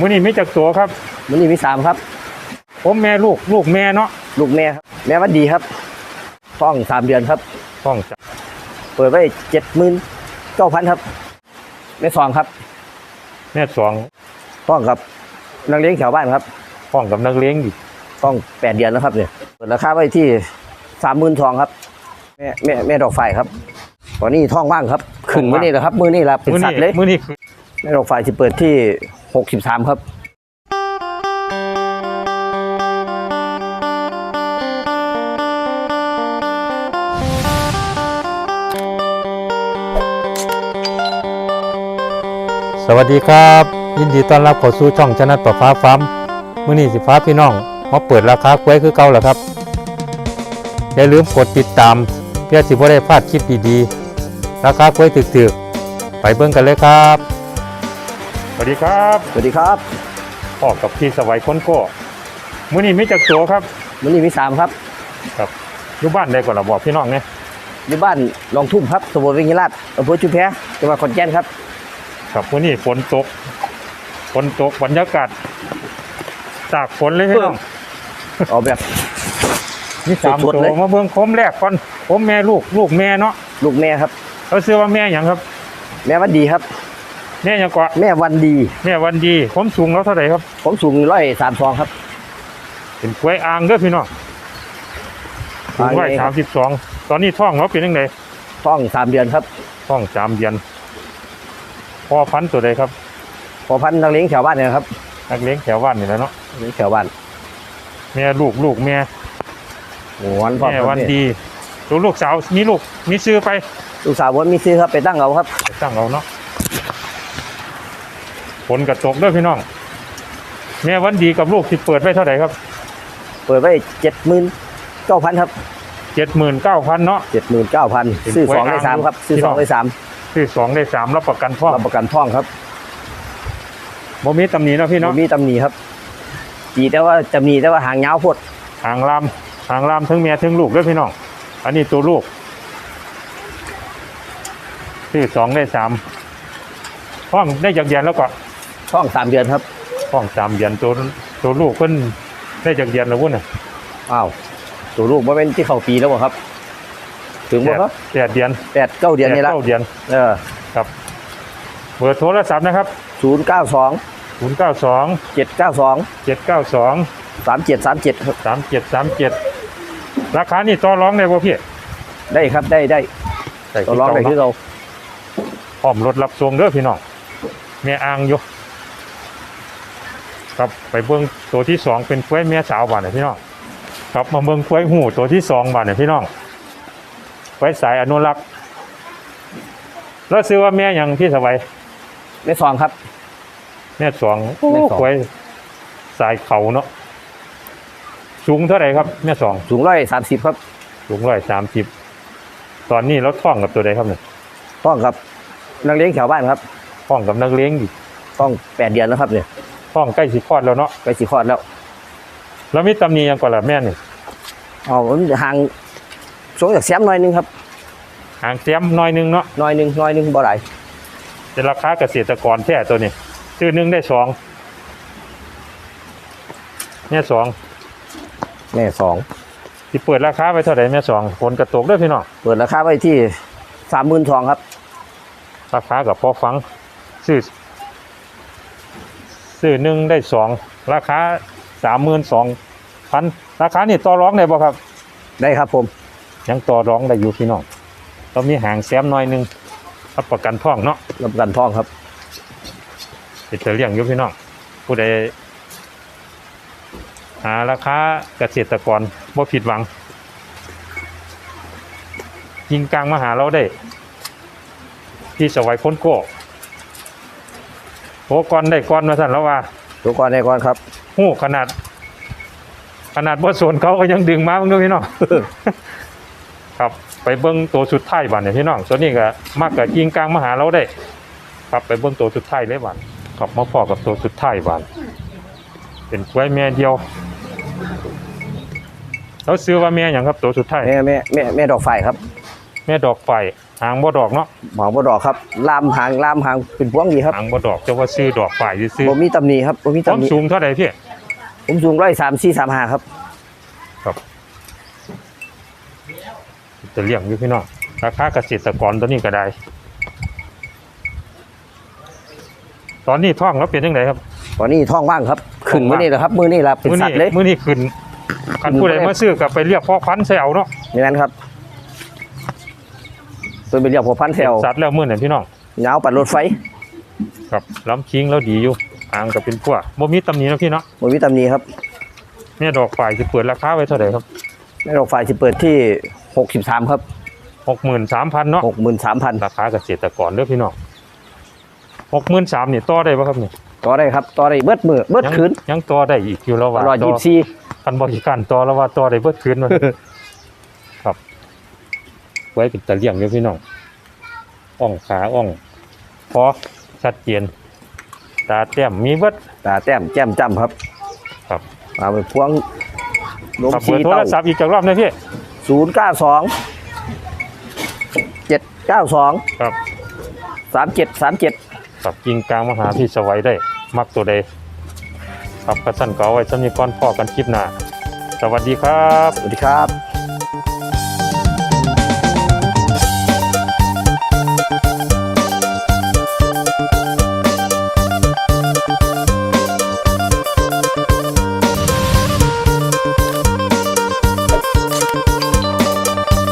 มื้อนี้มีจักตัวครับ มันนี่มีสามครับ ผมแม่ลูกลูกแม่เนาะลูกแม่ครับ แม่วันดีครับท้องสามเดือนครับ ต้องจับเปิดไว้เจ็ดหมื่นเก้าพันครับแม่สองครับแม่สองท้องกับนักเลี้ยงแถวบ้านครับห้องกับนักเลี้ยงอีกท้องแปดเดือนแล้วครับเนี่ยเปิดราคาไว้ที่สามหมื่นทองครับแม่แม่แม่ดอกไฟครับตอนนี้ท้องว่างครับขึ้นมื้อนี้แหละครับ มื้อนี้แหละเป็นมื้อสันี้ตว์เลยมื้อนี้คือ แม่ดอกไฟจะเปิดที่หกสิบสามครับสวัสดีครับ ยินดีต้อนรับเข้าสู่ช่องชนะประฟ้าฟ้ามื้อนี้สิฟ้าพี่น้องมาเปิดราคากล้วยคือเก่าแล้วครับ อย่าลืมกดติดตาม เพื่อสิบ่ได้พลาดคลิปดีๆ ราคากล้วยถึกๆ ไปเบิ่งกันเลยครับ วัสดีครับสวัสดีครับพ่อกับพี่สวัยคนโก้มื้อนี้มีจักตัวครับมื้อนี้มีสามครับครับอยู่บ้านได้ก่อนละบอกพี่น้องเนี่ยอยู่บ้านลองทุ่มครับตำบลเวงยิราชอำเภอชุมแพจังหวัดขอนแก่นครับ ครับมื้อนี้ฝนตกฝนตกบรรยากาศตากฝนเลยพี่น้องออกแบบนี่สามสดๆตัวเลยมาเบิ่งโคมแรกก่อนโคมแม่ลูกลูกแม่เนาะลูกแม่ครับเขาซื้อว่าแม่หยังครับ แม่วันดีครับ แม่หยังเกาะแม่วันดี แม่วันดีผมสูงแล้วเท่าไหร่ครับ ผมสูงร้อยสามสองครับ เป็นกล้วยอ่างเด้อพี่น้องสูงอ่างร้อยเองคสารัมบสิบสองตอนนี้ท้องเราเป็นยังไงท้องสามเดือนครับท้องสามเดือนพ่อพันธุ์ตัวใดครับพอพันธุ์นักเลี้ยงแถวบ้านเนี่ยนะครับนักเลี้ยงแถวบ้านนี่แหละเนาะเลี้ยงแถวบ้านแม่ลูกลูกแม่หวนพ่อแม่วันดีตัวลูกสาวมีลูกมีซื้อไปลูกสาววนมีซื้อครับไปตั้งเอาครับไปตั้งเอาเนาะ ฝนกระตกเด้วยพี่น้อง แม่วันดีกับลูกที่เปิดไว้เท่าไหร่ครับเปิดไว้เจ็ดหมื่นเก้าพันครับเจ็ดหมื่นเก้าพันเนาะ เจ็ดหมื่นเก้าพันซื้อสองได้สามครับ ซื้อพี่สองได้สามซื้อสองได้สามรับประกันพ่อรับประกันท้องครับบ่มีตำหนิเนาะพี่เนาะบ่มีตำหนิครับจีแต่ว่าจะมีแต่ว่าหางยาพดหางลามหางลามทั้งเมียทั้งลูกด้วยพี่น้อง อันนี้ตัวลูกซื้อสองได้สามห้องได้จากเดือนแล้วก็ ท้องสามเดือนครับห้องสามเดือนตัวตัวลูกเพิ่นได้จากเดือนแล้ววุ่นน่ะอ้าวตัวลูกว่าเป็นที่เข้าปีแล้วบ่ครับ ถึงบ่ครับแปดเดือนแปดเก้าเดือนนี่ละแปเก้าเดือนเออครับ เบอร์โทรศัพท์นะครับศูนย์เก้าสองศูนย์เก้าสองเจ็ดเก้าสองเจ็ดเก้าสองสามเจ็ดสามเจ็ดครับสามเจ็ดสามเจ็ดราคานี่ต่อร้องได้บ่พี่ได้ครับได้ได้ตัวร้องได้คือเราพร้อมรถรับส่งเด้อพี่น้องแม่อ่างอยู่ ครับ ไปเบิ่งตัวที่สองเป็นกล้วยแม่สาวบ้านเนี่ยพี่น้องครับมาเบิ่งกล้วยหูตัวที่สองบ้านเนี่ยพี่น้องกล้วยสายอนุรักษ์แล้วซื้อว่าแม่หยังพี่สบายไม่สองครับแม่สองแม่สองกล้วยสายเขาเนาะสูงเท่าไหร่ครับแม่สองสูงร้อยสามสิบครับ สูงร้อยสามสิบตอนนี้เราท่องกับตัวใดครับเนี่ยท้องกับนักเลี้ยงแถวบ้านครับท่องกับนักเลี้ยงอีกท้องแปดเดือนแล้วครับเนี่ย ท่องใกล้สิคลอดแล้วเนาะไปสีคลอดแล้วแล้วมีตำหนิหยังก่อนล่ะแม่นี่อ๋อมันห่างสูงจากแซมหน่อยหนึงครับหางเสียมหน้อยหนึงเนาะหน่อยหนึงหน่อยหนึงบ่ไหลายเป็นราคาเกษตรกรแท้ตัวนี้ซื้อหนึ่งได้สองแม่สองแม่สองที่เปิดราคาไปเท่าไหร่แม่สองฝนกระตกด้วยพี่น้องเปิดราคาไว้ที่สามหมื่นทองครับราคากับพอฟังซื้อ ซื้อหนึ่งได้สองราคาสามหมื่นสองพันราคานี่ต่อร้องได้บ่ครับ ได้ครับผม ยังต่อร้องได้อยู่พี่น้องต้องมีหางแซมหน้อยหนึงรับประกันท่องเนาะรับประกันทองครับ เป็นตัวเลี้ยงอยู่พี่น้องผู้ใดหาราคาเกษตรกรบ่ผิดหวัง ยิงกลางมาหาเราได้ ที่สวัยพ้นโก้ โหก่อนได้ก่อนมาสั่นแล้วว่าตัวก่อนได้ก่อนครับ หู้ขนาด ขนาดบ่สนเขาก็ยังดึงมาเบิ่งเด้วยพี่น้อง ครับไปเบิ้งตัวสุดท้ายบ้านเนี่ยพี่น้องส่วนนี้ก็มากกับยิงกลางมาหาเราได้ ครับไปเบิ้งตัวสุดท้ายเลยบ้านครับมาพอกับตัวสุดท้ายบ้านเป็นกล้วยแม่เดียวแล้วซื้อว่าแม่อย่างครับตัวสุดท้ายแม่แม่แม่แม่ดอกไฟครับ แม่ดอกไฟ หางบ่ดอกเนาะหมอบ่ดอกครับลามหางลามหางเป็นพวงดีครับหางบ่ดอกจะว่าซื้อดอกฝ่ายซื้อบ่มีตำหนิครับบ่มีความตำหนิสูงเท่าไหร่พี่ผมสูงร้อยสามสี่สามห้าครับจะเลี้ยงอยู่พี่น้องราคาเกษตรกรตัวนี้ก็ได้ ตอนนี้ท้องแล้วเป็นยังไงครับ ตอนนี้ท้องว่างครับขึ้นมื้อนี้แหละครับมื้อนี้ละเป็นมื้อสันี้ตว์เลย มื้อนี้ขึ้นคันผู้ใดมาซื้อกับไปเรียกพ่อพันธุ์ใส่เอาเนาะ อย่างนั้นครับ เพิ่นไปเรียกพวกพันแถวสัตว์แล้วมื้อนั้นพี่น้องเหงาปัดรถไฟครับล้ำคิงแล้วดีอยู่หางก็เป็นพวกบ่มีตำหนินะพี่เนาะบ่มีตำหนิครับเนี่ยดอกฝ่ายสิเปิดราคาไว้เท่าไหร่ครับแม่ดอกฝ่ายสิเปิดที่63ครับ63,000เนาะ63,000ราคาเกษตรกรเด้อพี่น้อง63,000นี่ต่อได้บ่ครับนี่ต่อได้ครับต่อได้เบิดมือเบิดยังคืนยังต่อได้อีกอยู่แล้วว่าร้อยต่ยี่อสิบสี่คันบริการต่อแล้วว่าต่อได้เบิดคืนมันครับ ไว้เป็นตะเลี่ยงเด้อพี่น้องอ่องขาอ่องพอชัดเจนตาแต้มมีเบิดตาแต้มแจ่มจ้ำครับครับมาเป็นพวงลงครับเบชีอร์โทเต้ารศัพท์อีกจากรอบนะพี่ศูนย์เก้าสองเจ็ดเก้าสองครับสามเจ็ดสามเจ็ดกับยิงกลางมาหาพี่สวัยได้ มักตัวใดครับกระสั้นก็เอาไว้สำนีก่อนพ่อกันคลิปหน้าสวัสดีครับ สวัสดีครับ